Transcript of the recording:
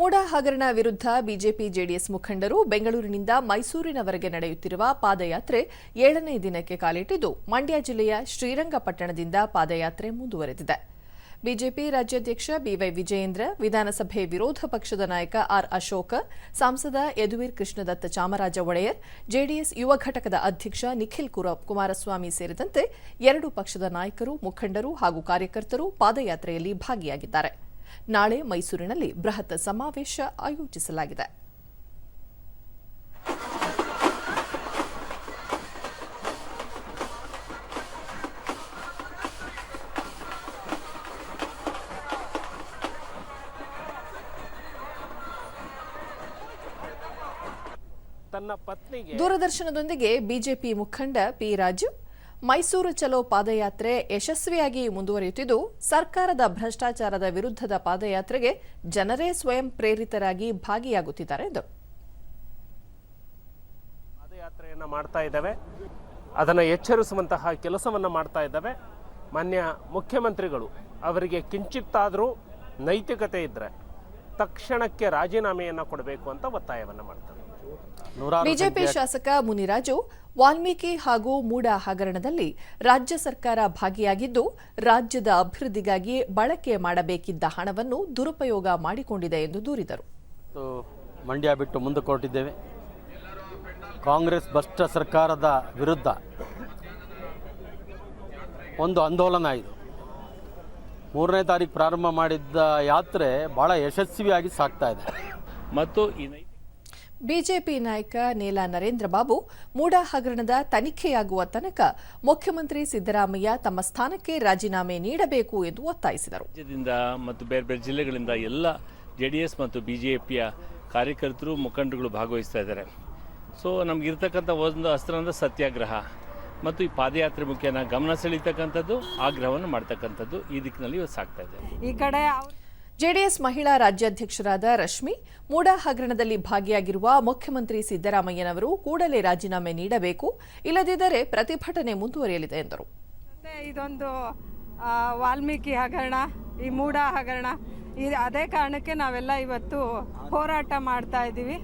ಮೂಡ ಹಗರಣ ವಿರುದ್ಧ BJP JDS ಮುಖಂಡರು ಬೆಂಗಳೂರಿನಿಂದ ಮೈಸೂರಿನವರೆಗೆ ನಡೆಯುತ್ತಿರುವ ಪಾದಯಾತ್ರೆ ಏಳನೇ ದಿನಕ್ಕೆ ಕಾಲಿಟ್ಟಿದ್ದು. ಮಂಡ್ಯ ಜಿಲ್ಲೆಯ ಶ್ರೀರಂಗಪಟ್ಟಣದಿಂದ ಪಾದಯಾತ್ರೆ ಮುಂದುವರೆದಿದೆ. ಬಿಜೆಪಿ ರಾಜ್ಯಾಧ್ಯಕ್ಷ ಬಿವೈ ವಿಜಯೇಂದ್ರ, ವಿಧಾನಸಭೆ ವಿರೋಧ ಪಕ್ಷದ ನಾಯಕ ಆರ್ ಅಶೋಕ, ಸಂಸದ ಯದುವೀರ್ ಕೃಷ್ಣದತ್ತ ಚಾಮರಾಜ ಒಡೆಯರ್, ಜೆಡಿಎಸ್ ಯುವ ಘಟಕದ ಅಧ್ಯಕ್ಷ ನಿಖಿಲ್ ಕುಮಾರಸ್ವಾಮಿ ಸೇರಿದಂತೆ ಎರಡು ಪಕ್ಷದ ನಾಯಕರು, ಮುಖಂಡರು ಹಾಗೂ ಕಾರ್ಯಕರ್ತರು ಪಾದಯಾತ್ರೆಯಲ್ಲಿ ಭಾಗಿಯಾಗಿದ್ದಾರೆ. ನಾಳೆ ಮೈಸೂರಿನಲ್ಲಿ ಬೃಹತ್ ಸಮಾವೇಶ ಆಯೋಜಿಸಲಾಗಿದೆ. ದೂರದರ್ಶನದೊಂದಿಗೆ ಬಿಜೆಪಿ ಮುಖಂಡ ಪಿ ರಾಜು ಮೈಸೂರು ಚಲೋ ಪಾದಯಾತ್ರೆ ಯಶಸ್ವಿಯಾಗಿ ಮುಂದುವರಿಯುತ್ತಿದ್ದು, ಸರ್ಕಾರದ ಭ್ರಷ್ಟಾಚಾರದ ವಿರುದ್ಧದ ಪಾದಯಾತ್ರೆಗೆ ಜನರೇ ಸ್ವಯಂ ಪ್ರೇರಿತರಾಗಿ ಭಾಗಿಯಾಗುತ್ತಿದ್ದಾರೆ ಎಂದು. ಪಾದಯಾತ್ರೆಯನ್ನು ಮಾಡ್ತಾ ಇದ್ದಾವೆ. ಅದನ್ನು ಎಚ್ಚರಿಸುವಂತಹ ಕೆಲಸವನ್ನು ಮಾಡ್ತಾ ಇದ್ದಾವೆ. ಮಾನ್ಯ ಮುಖ್ಯಮಂತ್ರಿಗಳು, ಅವರಿಗೆ ಕಿಂಚಿತ್ತಾದರೂ ನೈತಿಕತೆ ಇದ್ದರೆ ತಕ್ಷಣಕ್ಕೆ ರಾಜೀನಾಮೆಯನ್ನು ಕೊಡಬೇಕು ಅಂತ ಒತ್ತಾಯವನ್ನು ಮಾಡ್ತಾರೆ. ಬಿಜೆಪಿ ಶಾಸಕ ಮುನಿರಾಜು ವಾಲ್ಮೀಕಿ ಹಾಗೂ ಮೂಡ ಹಗರಣದಲ್ಲಿ ರಾಜ್ಯ ಸರ್ಕಾರ ಭಾಗಿಯಾಗಿದ್ದು ರಾಜ್ಯದ ಅಭಿವೃದ್ಧಿಗಾಗಿ ಬಳಕೆ ಮಾಡಬೇಕಿದ್ದ ಹಣವನ್ನು ದುರುಪಯೋಗ ಮಾಡಿಕೊಂಡಿದೆ ಎಂದು ದೂರಿದರು. ಮಂಡ್ಯ ಬಿಟ್ಟು ಮುಂದೆ ಹೊರಟಿದ್ದೇವೆ ಕಾಂಗ್ರೆಸ್ ಭ್ರಷ್ಟ ಸರ್ಕಾರದ ವಿರುದ್ಧ ಒಂದು ಆಂದೋಲನ ಇದು. ಮೂರನೇ ತಾರೀಕು ಪ್ರಾರಂಭ ಮಾಡಿದ್ದ ಯಾತ್ರೆ ಭಾಳ ಯಶಸ್ವಿಯಾಗಿ ಸಾಗ್ತಾ ಇದೆ. ಮತ್ತು ಬಿಜೆಪಿ ನಾಯಕ ನೇಲಾ ನರೇಂದ್ರ ಬಾಬು ಮೂಡಾ ಹಗರಣದ ತನಿಖೆಯಾಗುವ ತನಕ ಮುಖ್ಯಮಂತ್ರಿ ಸಿದ್ದರಾಮಯ್ಯ ತಮ್ಮ ಸ್ಥಾನಕ್ಕೆ ರಾಜೀನಾಮೆ ನೀಡಬೇಕು ಎಂದು ಒತ್ತಾಯಿಸಿದರು. ರಾಜ್ಯದಿಂದ ಮತ್ತು ಬೇರೆ ಬೇರೆ ಜಿಲ್ಲೆಗಳಿಂದ ಎಲ್ಲ ಜೆ ಡಿ ಎಸ್ ಮತ್ತು ಬಿಜೆಪಿಯ ಜೆ ಪಿಯ ಕಾರ್ಯಕರ್ತರು ಮುಖಂಡರುಗಳು ಭಾಗವಹಿಸ್ತಾ ಇದ್ದಾರೆ. ಸೊ ನಮಗಿರ್ತಕ್ಕಂಥ ಒಂದು ಅಸ್ತ್ರ ಅಂದರೆ ಸತ್ಯಾಗ್ರಹ ಮತ್ತು ಈ ಪಾದಯಾತ್ರೆ ಮುಖ್ಯನ ಗಮನ ಸೆಳೀತಕ್ಕಂಥದ್ದು ಆಗ್ರಹವನ್ನು ಮಾಡ್ತಕ್ಕಂಥದ್ದು ಈ ದಿಕ್ಕಿನಲ್ಲಿ ಇವತ್ತು ಸಾಕ್ತಾ ಇದೆ. ಈ ಕಡೆ ಜೆಡಿಎಸ್ ಮಹಿಳಾ ರಾಜ್ಯಾಧ್ಯಕ್ಷರಾದ ರಶ್ಮಿ, ಮೂಡ ಹಗರಣದಲ್ಲಿ ಭಾಗಿಯಾಗಿರುವ ಮುಖ್ಯಮಂತ್ರಿ ಸಿದ್ದರಾಮಯ್ಯನವರು ಕೂಡಲೇ ರಾಜೀನಾಮೆ ನೀಡಬೇಕು, ಇಲ್ಲದಿದ್ದರೆ ಪ್ರತಿಭಟನೆ ಮುಂದುವರಿಯಲಿದೆ ಎಂದರು. ಇದೊಂದು ವಾಲ್ಮೀಕಿ ಹಗರಣ, ಈ ಮೂಡ ಹಗರಣ ಅದೇ ಕಾರಣಕ್ಕೆ ನಾವೆಲ್ಲ ಇವತ್ತು ಹೋರಾಟ ಮಾಡ್ತಾ ಇದ್ದೀವಿ.